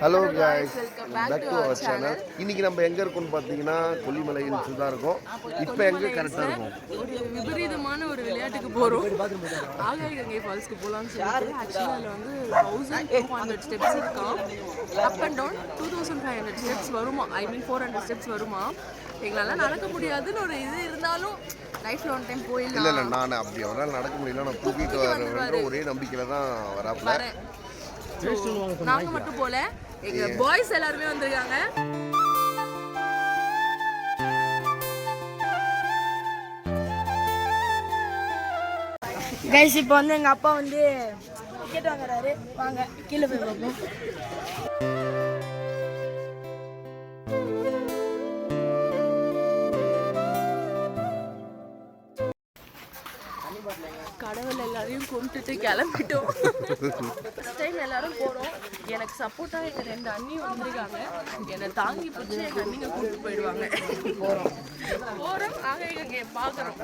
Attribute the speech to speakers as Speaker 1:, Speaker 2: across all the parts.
Speaker 1: Hello back to our channel இன்னைக்கு நம்ம எங்க இருக்கோம்னு பார்த்தீங்கன்னா கொல்லிமலை தான் இருக்கோம். இப்போ எங்க கரெக்டாக இருக்கும்?
Speaker 2: ஒரு விபரீதமான ஒரு விளையாட்டுக்கு போகிறோம் ஆகாய கங்கை ஃபால்ஸ்க்கு போகலாம்னு சொல்லிட்டு ஆக்சுவலாக அதில் வந்து தௌசண்ட் டூ ஹண்ட்ரட் ஸ்டெப்ஸ் இருக்கான் up and down two thousand five hundred steps வருமா? I mean four hundred steps வருமா? எங்களால் நடக்க முடியாதுன்னு ஒரு இது இருந்தாலும் லைஃப்பில் ஒன் டைம்
Speaker 1: இல்ல
Speaker 2: போயிடலாம்.
Speaker 1: இல்ல நான் அப்படி அவரால் நடக்க முடியல. நான் தூக்கிட்டு வரேன்ற ஒரே நம்பிக்கையில தான்
Speaker 2: வரேன். நாங்கள் மட்டும் போல எங்கள் பாய்ஸ் எல்லாருமே வந்திருக்காங்க.
Speaker 3: கைஸ் இப்போ வந்து எங்கள் அப்பா வந்து டிக்கெட் வாங்குறாரு. வாங்க கீழே போய் பார்ப்போம்.
Speaker 2: எல்லாரையும் கும்பிட்டுட்டு கிளம்பிட்டோம். ஃபஸ்ட் டைம் எல்லாரும் போகிறோம் எனக்கு சப்போர்ட்டாக எங்கள் ரெண்டு அண்ணி வந்திருக்காங்க. என்னை தாங்கி பிடிச்சி எங்கள் அண்ணிங்க கூப்பிட்டு போயிடுவாங்க. போகிறோம் போகிறோம் ஆக இங்க
Speaker 1: பார்க்குறோம்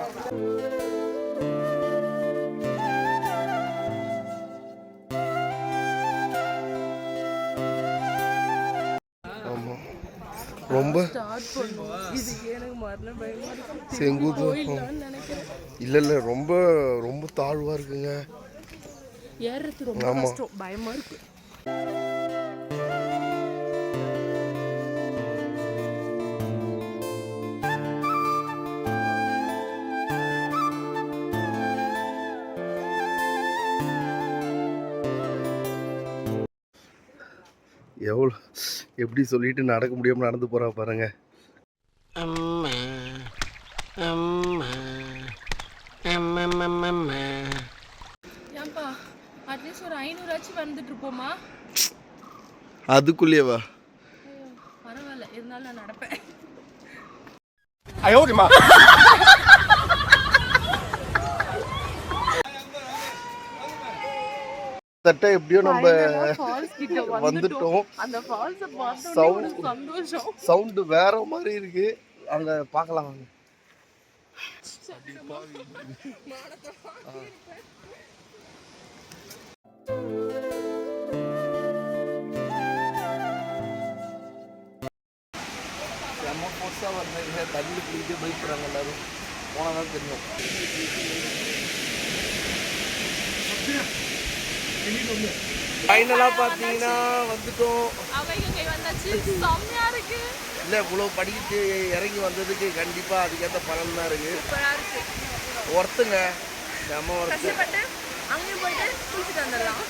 Speaker 1: ரொம்ப செங்குத்து இல்ல இல்ல ரொம்ப ரொம்ப தாழ்வா இருக்குங்க.
Speaker 2: ஏறுறது ரொம்ப கஷ்டம். பயமா இருக்கு.
Speaker 1: எவ்வளோ எப்படி சொல்லிட்டு நடக்க முடியாம நடந்து போறா பாருங்க.
Speaker 4: அம்மா அம்மா அம்மம்மம்மம்மா.
Speaker 2: ஏன்பா அட்லீஸ்ட் ஒரு ஐநூறாச்சும் வந்துட்டு இருப்போமா
Speaker 1: அதுக்குள்ளேவா
Speaker 2: பரவாயில்ல இருந்தாலும் நான் நடப்பேன்.
Speaker 1: தட்ட எப்படியோ நம்ம
Speaker 2: வந்துட்டோம். சந்தோஷம்.
Speaker 1: சவுண்டு வேற மாதிரி இருக்கு. அங்க பார்க்கலாம் வாங்க. செம்ம ஃபோர்ஸாக வந்தாங்க தண்ணி குடிக்க பயப்படுறாங்க எல்லாரும். போனால் தான் தெரியும். ஃபைனலாக பார்த்தீங்கன்னா வந்துட்டோம். இல்லை இவ்வளோ படிக்கிட்டு இறங்கி வந்ததுக்கு கண்டிப்பாக அதுக்கேற்ற பலன் தான்
Speaker 2: இருக்கு.
Speaker 1: ஒர்த்துங்க செம்ம ஒர்த்து
Speaker 2: அங்கேயும் போயிட்டு குளிச்சுட்டு வந்துடலாம்.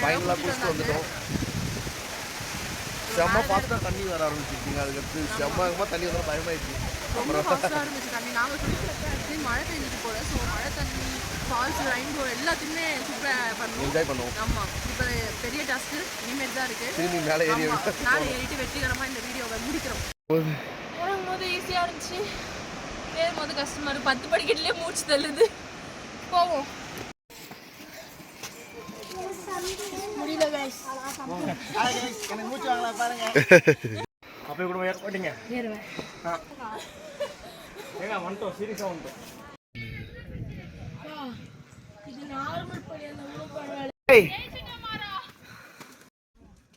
Speaker 1: ஃபைனலாக குடிச்சிட்டு வந்துட்டோம். செம்ம ஃபாஸ்ட்டாக தண்ணி வர ஆரம்பிச்சிருக்கீங்க அதுக்கடுத்து. செம்ம தண்ணி வந்தால் பயமாயிடுச்சு.
Speaker 2: தண்ணி. நாங்கள் குளிக்கிறப்ப ஆக்சுவலி மழை பெஞ்சிட்டு போல. ஸோ மழை தண்ணி ஃபால்ஸ் ரெயின்போ எல்லாத்தையுமே சூப்பராக பண்ணோம்.
Speaker 1: என்ஜாய் பண்ணுவோம்
Speaker 2: ஆமாம் இப்போ பெரிய டாஸ்க்கு இனிமேல் தான் இருக்கு.
Speaker 1: திரும்பி மேலே ஏறி
Speaker 2: ஆமா, மேலே ஏறிட்டு வெற்றிகரமாக இந்த வீடியோவை முடிக்கிறோம். போது ஈஸியாக இருந்துச்சு. ஏறும் போது கஷ்டமா இருக்கு. பத்து படிக்கட்டுலேயே மூச்சு தள்ளுது. போவோம்
Speaker 3: முடியல பாருங்க
Speaker 5: அப்படியே கூட ஏற்பட்டீங்க
Speaker 3: ஏறுவேன்
Speaker 5: ஏங்க வந்துட்டோம் சீரியஸாக வந்துட்டோம்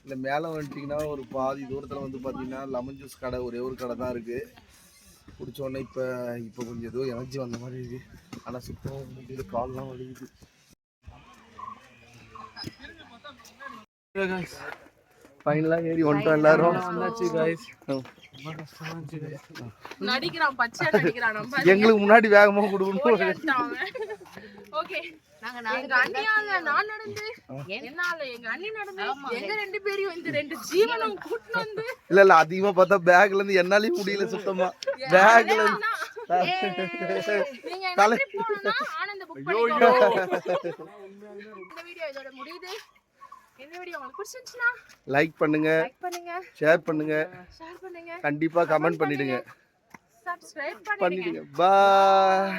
Speaker 1: இந்த மேலே வந்துட்டிங்கன்னா ஒரு பாதி தூரத்தில் வந்து பார்த்தீங்கன்னா லெமன் ஜூஸ் கடை ஒரே ஒரு கடை தான் இருக்குது குடிச்ச இப்போ இப்போ கொஞ்சம் ஏதோ எனர்ஜி வந்த மாதிரி இருக்குது ஆனால் சுத்தம் முடியல கால்லாம் வலிக்குது ஃபைனலாக ஏறி வந்துட்டோம் எல்லாரும்
Speaker 2: நடிக்கிறான் பச்சையா நடிக்கிறான் நம்ம
Speaker 1: எங்களுக்கு முன்னாடி வேகமாக கொடுக்கணும்
Speaker 2: ஓகே எங்க அண்ணியால நான் நடந்து என்னால எங்க அண்ணி நடந்து எங்க ரெண்டு பேரையும் இந்த ரெண்டு ஜீவனும் கூட்டிட்டு வந்து
Speaker 1: இல்ல இல்ல அதிகமா பார்த்தா பேக்ல இருந்து என்னாலயும் முடியல சுத்தமா பேக்ல இருந்து
Speaker 2: நீங்க என்ன trip போகணும்னா ஆனந்த புக் பண்ணிக்கோங்க இந்த வீடியோ இதோட முடியுது இந்த வீடியோ உங்களுக்கு பிடிச்சிருந்துச்சுன்னா
Speaker 1: லைக் பண்ணுங்க.
Speaker 2: பண்ணுங்க.
Speaker 1: ஷேர் பண்ணுங்க.
Speaker 2: ஷேர் பண்ணுங்க.
Speaker 1: கண்டிப்பா கமெண்ட் பண்ணிடுங்க.
Speaker 2: சப்ஸ்கிரைப் பண்ணிடுங்க.
Speaker 1: பண்ணிடுங்க. பாய்